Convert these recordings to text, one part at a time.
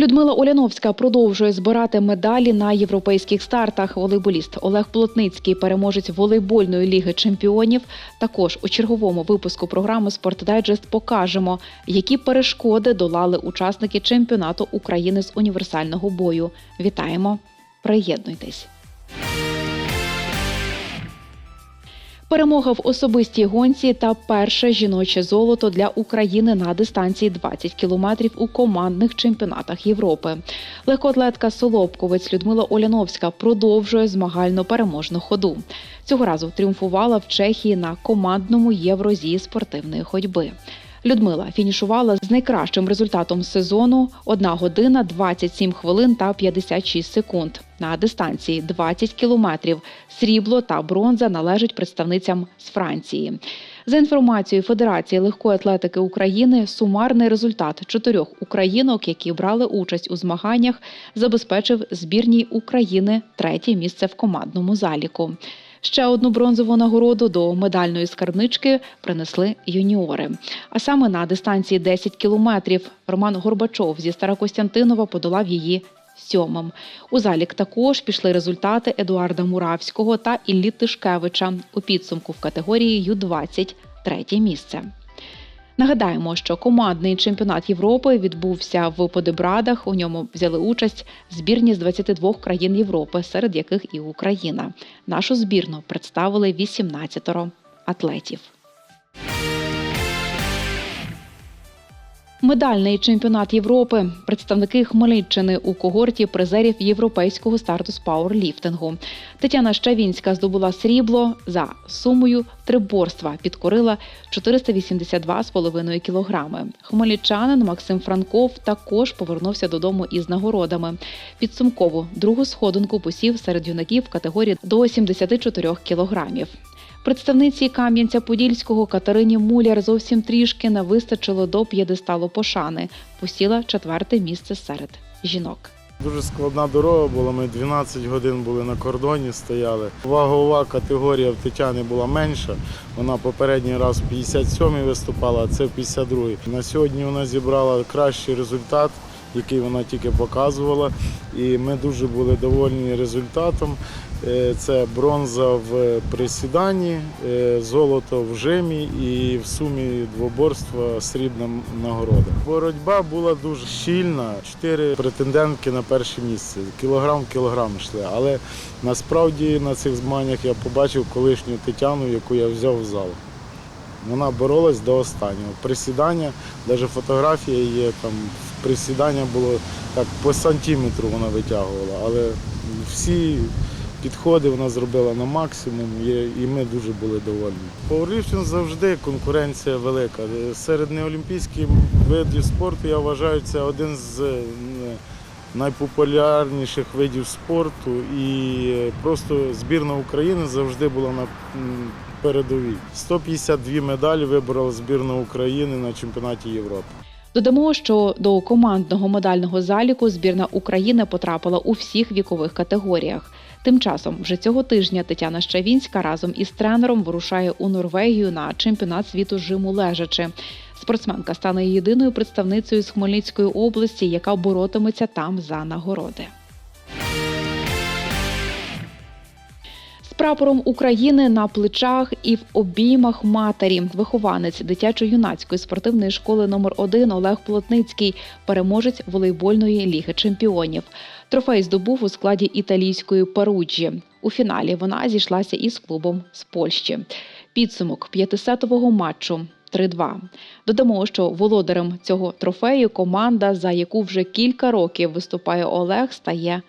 Людмила Оляновська продовжує збирати медалі на європейських стартах. Волейболіст Олег Плотницький, переможець волейбольної ліги чемпіонів. Також у черговому випуску програми «Спортдайджест» покажемо, які перешкоди долали учасники чемпіонату України з універсального бою. Вітаємо! Приєднуйтесь! Перемога в особистій гонці та перше жіноче золото для України на дистанції 20 кілометрів у командних чемпіонатах Європи. Легкоатлетка Солобковець Людмила Оляновська продовжує змагально переможну ходу. Цього разу тріумфувала в Чехії на командному євро зі спортивної ходьби. Людмила фінішувала з найкращим результатом сезону 1 година 27 хвилин та 56 секунд. На дистанції 20 кілометрів срібло та бронза належать представницям з Франції. За інформацією Федерації легкої атлетики України, сумарний результат чотирьох українок, які брали участь у змаганнях, забезпечив збірній України третє місце в командному заліку. Ще одну бронзову нагороду до медальної скарбнички принесли юніори. А саме на дистанції 10 кілометрів Роман Горбачов зі Старокостянтинова подолав її сьомим. У залік також пішли результати Едуарда Муравського та Іллі Тишкевича у підсумку в категорії Ю-20 третє місце. Нагадаємо, що командний чемпіонат Європи відбувся в Подебрадах. У ньому взяли участь збірні з 22 країн Європи, серед яких і Україна. Нашу збірну представили 18 атлетів. Медальний чемпіонат Європи. Представники Хмельниччини у когорті призерів європейського старту з пауерліфтингу. Тетяна Щавінська здобула срібло за сумою триборства. Підкорила 482,5 кілограми. Хмельничанин Максим Франков також повернувся додому із нагородами. Підсумково другу сходинку посів серед юнаків в категорії до 74 кілограмів. Представниці Кам'янця-Подільського Катерині Муляр зовсім трішки не вистачило до п'єдесталу пошани. Посіла четверте місце серед жінок. Дуже складна дорога була. Ми 12 годин були на кордоні, стояли. Вагова категорія в Тетяни була менша. Вона попередній раз в 57-й виступала, а це в 52-й. На сьогодні вона зібрала кращий результат, який вона тільки показувала. І ми дуже були довольні результатом. Е, Це бронза в присіданні, е, золото в жимі і в сумі двоборства срібна нагорода. Боротьба була дуже щільна. Чотири претендентки на перше місце. Кілограм в кілограм йшли. Але насправді на цих змаганнях я побачив колишню Тетяну, яку я взяв в зал. Вона боролась до останнього. Присідання, навіть фотографія є, там присідання було так по сантиметру вона витягувала, але всі підходи вона зробила на максимум і- ми дуже були довольні. Пауерліфтинг завжди конкуренція велика. Серед неолімпійських видів спорту я вважаю, це один з е, найпопулярніших видів спорту. І е, просто збірна України завжди була на передовій. 152 медалі виборола збірна України на чемпіонаті Європи. Додамо, що до командного медального заліку збірна України потрапила у всіх вікових категоріях. Тим часом, вже цього тижня Тетяна Щавінська разом із тренером вирушає у Норвегію на чемпіонат світу жиму лежачи. Спортсменка стане єдиною представницею з Хмельницької області, яка боротиметься там за нагороди. Прапором України на плечах і в обіймах матері. Вихованець дитячо-юнацької спортивної школи номер 1 Олег Плотницький, переможець волейбольної ліги чемпіонів. Трофей здобув у складі італійської Паруджі. У фіналі вона зійшлася із клубом з Польщі. Підсумок п'ятисетового матчу 3-2. Додамо, що володарем цього трофею команда, за яку вже кілька років виступає Олег, стає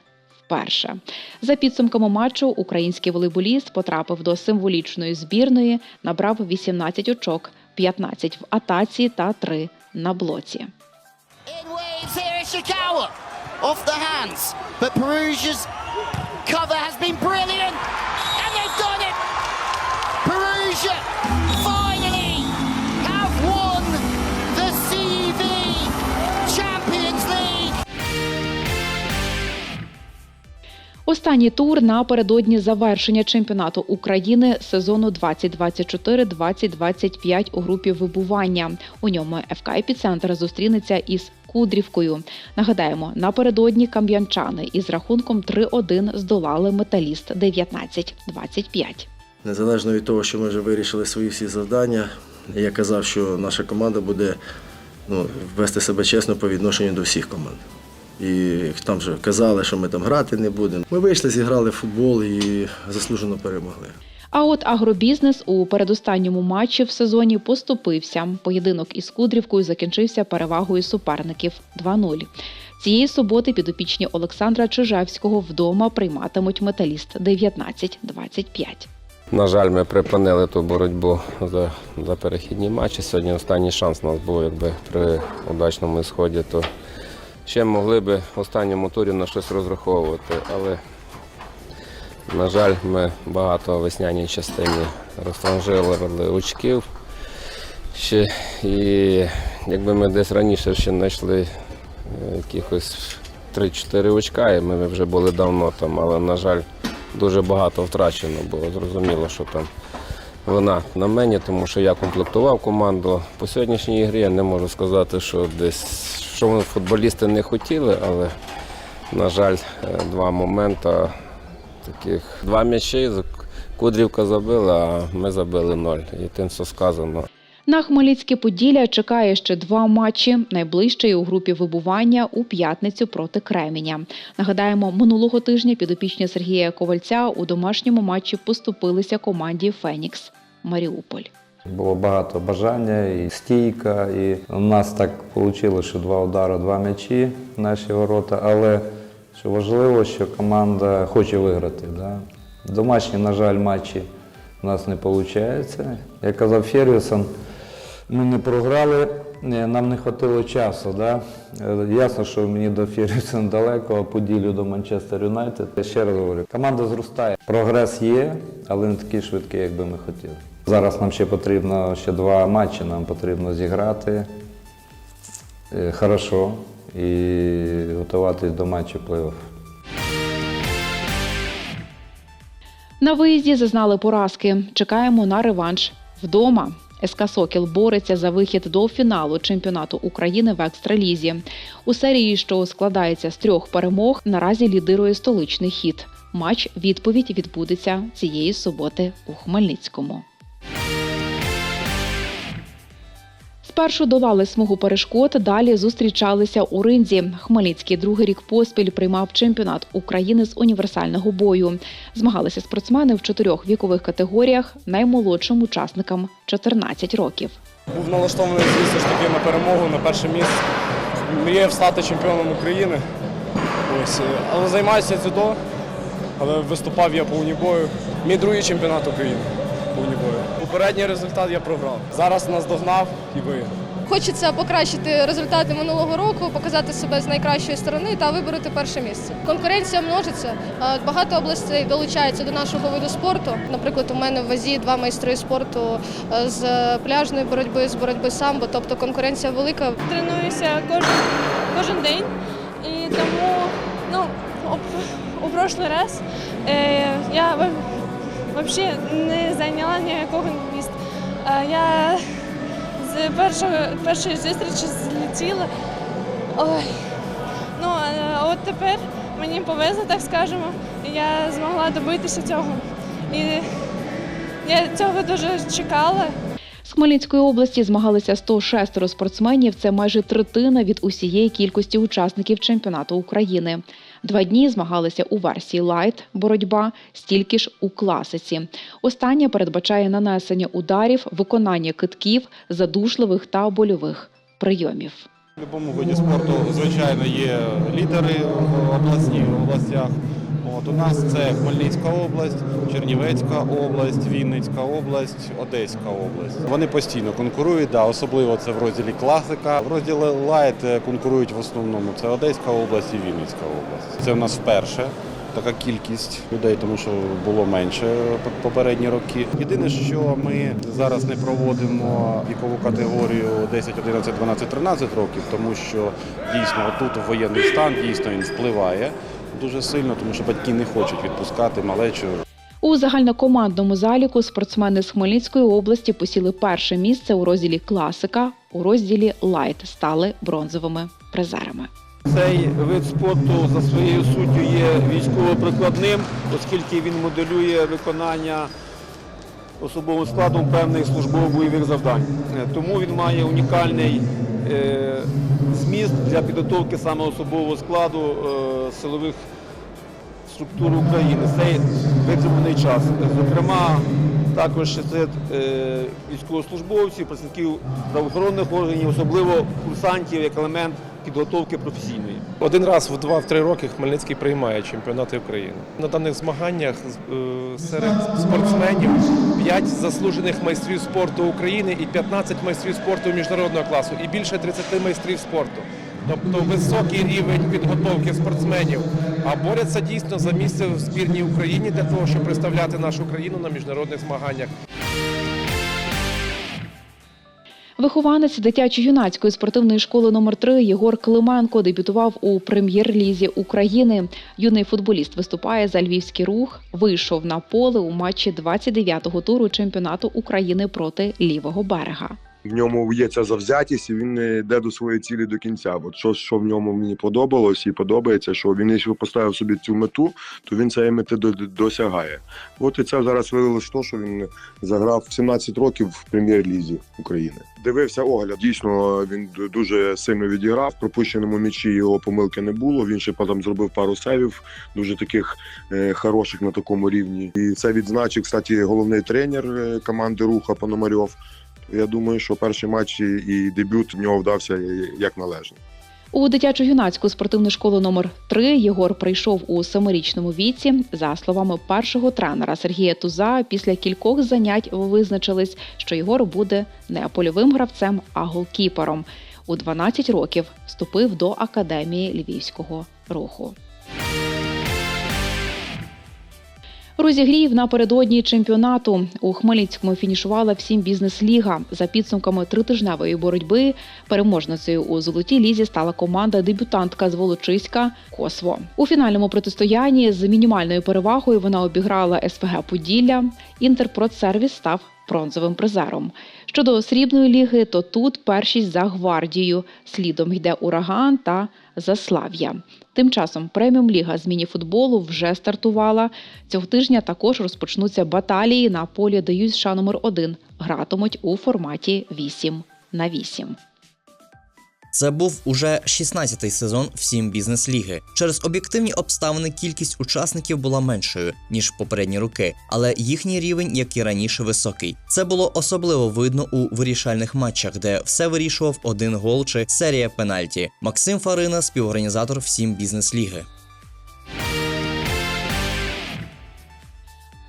вперше. За підсумками матчу, український волейболіст потрапив до символічної збірної, набрав 18 очок, 15 в атаці та 3 на блоці. Off the hands, but Perugia's cover has been brilliant, Останній тур напередодні завершення чемпіонату України сезону 2024-2025 у групі вибування. У ньому ФК «Епіцентр» зустрінеться із Кудрівкою. Нагадаємо, напередодні кам'янчани із рахунком 3-1 здолали металіст 19-25. Незалежно від того, що ми вже вирішили свої всі завдання, я казав, що наша команда буде ну, вести себе чесно по відношенню до всіх команд. І там вже казали, що ми там грати не будемо. Ми вийшли, зіграли в футбол і заслужено перемогли. А от агробізнес у передостанньому матчі в сезоні поступився. Поєдинок із Кудрівкою закінчився перевагою суперників 2-0. Цієї суботи підопічні Олександра Чижевського вдома прийматимуть металіст 19-25. На жаль, ми припинили ту боротьбу за, за перехідні матчі. Сьогодні останній шанс у нас був, якби при удачному ісході, то ще могли би в останньому турі на щось розраховувати. Але, на жаль, ми багато весняній частині розтранжили очків. Ще, і якби ми десь раніше ще знайшли е, якихось 3-4 очка, і ми вже були давно там, але, на жаль, дуже багато втрачено було. Зрозуміло, що там вона на мені, тому що я комплектував команду. По сьогоднішній грі я не можу сказати, що десь що вони футболісти не хотіли, але, на жаль, е, два моменти таких. Два м'ячі, Кудрівка забила, а ми забили ноль. І тим все сказано. На Хмельницьке Поділля чекає ще два матчі. Найближчий у групі вибування у п'ятницю проти Креміня. Нагадаємо, минулого тижня підопічні Сергія Ковальця у домашньому матчі поступилися команді Фенікс Маріуполь. Було багато бажання і стійка, і у нас так вийшло, що два удари, два м'ячі наші ворота. Але що важливо, що команда хоче виграти. Да? Домашні, на жаль, матчі у нас не виходить. Як казав Фергюсон, ми не програли, е, нам не вистачило часу. Да? Е, Ясно, що мені до Фергюсона далеко, а поділю до Манчестер Юнайтед. Я ще раз говорю, команда зростає. Прогрес є, але не такий швидкий, як би ми хотіли. Зараз нам ще потрібно ще два матчі, нам потрібно зіграти е, хорошо і готуватись до матчу плей-офф. На виїзді зазнали поразки. Чекаємо на реванш вдома. СК Сокіл бореться за вихід до фіналу чемпіонату України в екстралізі. У серії, що складається з трьох перемог, наразі лідирує столичний хід. Матч відповідь відбудеться цієї суботи у Хмельницькому. Спершу долали смугу перешкод, далі зустрічалися у ринзі. Хмельницький другий рік поспіль приймав чемпіонат України з універсального бою. Змагалися спортсмени в чотирьох вікових категоріях, наймолодшим учасникам 14 років. Був налаштований, звісно ж таки, на перемогу, на перше місце. Мріяв стати чемпіоном України. Ось. е, Але займаюся дзюдо, але виступав я по унібою. Мій другий чемпіонат України по унібою. Попередній результат я програв. Зараз нас догнав і виграв. Хочеться покращити результати минулого року, показати себе з найкращої сторони та вибороти перше місце. Конкуренція множиться. е, Багато областей долучаються до нашого виду спорту. Наприклад, у мене в вазі два майстри спорту е, з пляжної боротьби, з боротьби самбо. Тобто конкуренція велика. тренуюся кожен, кожен день. І тому ну, у, у прошлий раз е, я взагалі не зайняла ніякого місця. Я з першого, першої зустрічі злетіла. Ой. Ну, а от тепер мені повезло, так скажемо. Я змогла добитися цього. І я цього дуже чекала. З Хмельницької області змагалися 106 спортсменів. Це майже третина від усієї кількості учасників чемпіонату України. Два дні змагалися у версії лайт боротьба, стільки ж у класиці. Остання передбачає нанесення ударів, виконання китків, задушливих та больових прийомів. У будь-якому виді спорту, звичайно, є лідери в обласні в областях. От, у нас це Хмельницька область, Чернівецька область, Вінницька область, Одеська область. Вони постійно конкурують, да, особливо це в розділі класика. В розділі лайт конкурують в основному це Одеська область і Вінницька область. Це у нас вперше. Така кількість людей, тому що було менше попередні роки. Єдине, що ми зараз не проводимо вікову категорію 10, 11, 12, 13 років, тому що дійсно тут воєнний стан дійсно він впливає. Дуже сильно, тому що батьки не хочуть відпускати малечу. У загальнокомандному заліку спортсмени з Хмельницької області посіли перше місце у розділі класика, у розділі лайт стали бронзовими призерами. Цей вид спорту за своєю суттю є військово-прикладним, оскільки він моделює виконання особовим складом певних службово-бойових завдань. Е, Тому він має унікальний е, зміст для підготовки саме особового складу е, силових структур України. в Цей витриманий час. Зокрема, також серед е, військовослужбовців, працівників правоохоронних органів, особливо курсантів як елемент підготовки професійної. Один раз в два-три роки Хмельницький приймає чемпіонати України. На даних змаганнях е, серед спортсменів 5 заслужених майстрів спорту України і 15 майстрів спорту міжнародного класу, і більше 30 майстрів спорту. Тобто високий рівень підготовки спортсменів, а борються дійсно за місце в збірній Україні для того, щоб представляти нашу країну на міжнародних змаганнях. Вихованець дитячо-юнацької спортивної школи номер 3 Єгор Клименко дебютував у прем'єр-лізі України. Юний футболіст виступає за львівський рух. Вийшов на поле у матчі 29-го туру чемпіонату України проти лівого берега. В ньому є ця завзятість, і він е, йде до своєї цілі до кінця. От що, що в ньому мені подобалось і подобається, що він, якщо поставив собі цю мету, то він цієї мети до- до- досягає. От і це зараз вилилось в те, що він заграв 17 років в прем'єр-лізі України. Дивився огляд. Дійсно, він дуже сильно відіграв. В пропущеному м'ячі його помилки не було. Він ще потім зробив пару сейвів, дуже таких е, хороших на такому рівні. І це відзначив, кстати, головний тренер е, команди Руха Пономарьов. Я думаю, що перший матч і- дебют в нього вдався е, як належно. У дитячо-юнацьку спортивну школу номер 3 Єгор прийшов у семирічному віці. За словами першого тренера Сергія Туза, після кількох занять визначились, що Єгор буде не польовим гравцем, а голкіпером. У 12 років вступив до академії львівського руху. Розігрів напередодні чемпіонату у Хмельницькому фінішувала всім бізнес-ліга. За підсумками тритижневої боротьби переможницею у золотій лізі стала команда дебютантка з Волочиська Косво. У фінальному протистоянні з мінімальною перевагою вона обіграла СПГ Поділля. Інтерпродсервіс став бронзовим призером. Щодо срібної ліги, то тут першість за гвардією. Слідом йде ураган та заслав'я. Тим часом преміум ліга з мініфутболу вже стартувала. Цього тижня також розпочнуться баталії на полі ДЮСШ номер 1 Гратимуть у форматі 8 на 8. Це був уже 16-й сезон всім бізнес-ліги. Через об'єктивні обставини кількість учасників була меншою ніж в попередні роки, але їхній рівень, як і раніше, високий. Це було особливо видно у вирішальних матчах, де все вирішував один гол чи серія пенальті. Максим Фарина, співорганізатор всім бізнес-ліги.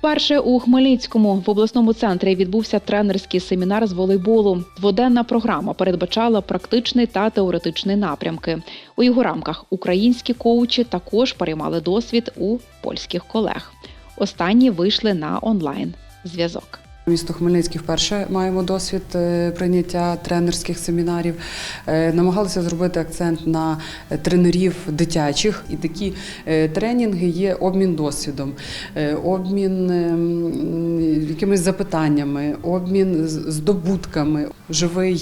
Перше у Хмельницькому в обласному центрі відбувся тренерський семінар з волейболу. Дводенна програма передбачала практичний та теоретичний напрямки. У його рамках українські коучі також переймали досвід у польських колег. Останні вийшли на онлайн зв'язок. Місто Хмельницький вперше маємо досвід е, прийняття тренерських семінарів. Е, Намагалися зробити акцент на е, тренерів дитячих, і такі тренінги є обмін досвідом, обмін ем, якимись запитаннями, обмін здобутками, живий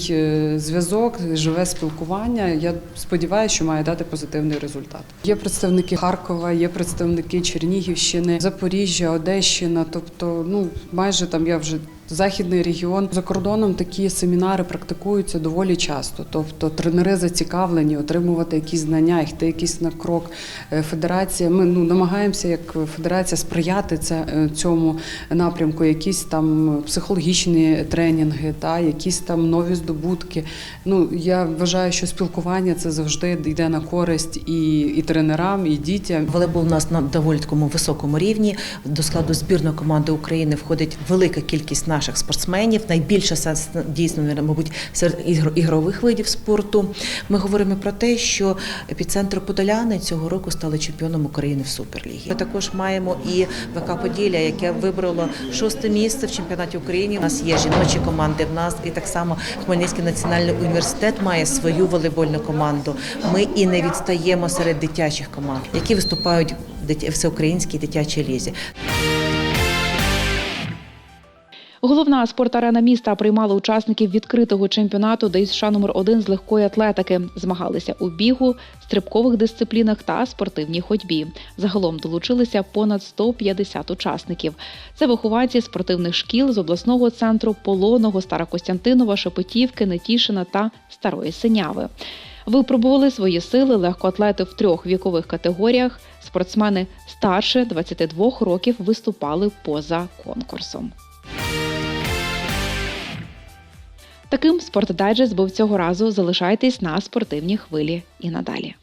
зв'язок, живе спілкування. Я сподіваюся, що має дати позитивний результат. Є представники Харкова, є представники Чернігівщини, Запоріжжя, Одещина. Тобто, ну майже там я вже. Західний регіон за кордоном такі семінари практикуються доволі часто. Тобто тренери зацікавлені отримувати якісь знання, йти якийсь на крок. Е, Федерація. Ми ну намагаємося як федерація сприяти це е, цьому напрямку. Якісь там психологічні тренінги, та якісь там нові здобутки. Ну я вважаю, що спілкування це завжди йде на користь і, і тренерам, і дітям. Волейбол у нас на доволі такому високому рівні. До складу збірної команди України входить велика кількість наших наших спортсменів. Найбільше сенс дійсно, мабуть, серед ігро- ігрових видів спорту. Ми говоримо про те, що епіцентр Подоляни цього року стали чемпіоном України в Суперлігі. Ми також маємо і ВК Поділля, яке вибрало шосте місце в чемпіонаті України. У нас є жіночі команди. В нас і так само Хмельницький національний університет має свою волейбольну команду. Ми і не відстаємо серед дитячих команд, які виступають в всеукраїнській дитячій лізі. Головна спортарена міста приймала учасників відкритого чемпіонату ДСШ номер 1 з легкої атлетики. Змагалися у бігу, стрибкових дисциплінах та спортивній ходьбі. Загалом долучилися понад 150 учасників. Це вихованці спортивних шкіл з обласного центру Полоного, Старокостянтинова, Шепетівки, Нетішина та Старої Синяви. Випробували свої сили легкоатлети в трьох вікових категоріях. Спортсмени старше 22 років виступали поза конкурсом. Таким спортдайджест був цього разу. Залишайтесь на спортивній хвилі і надалі.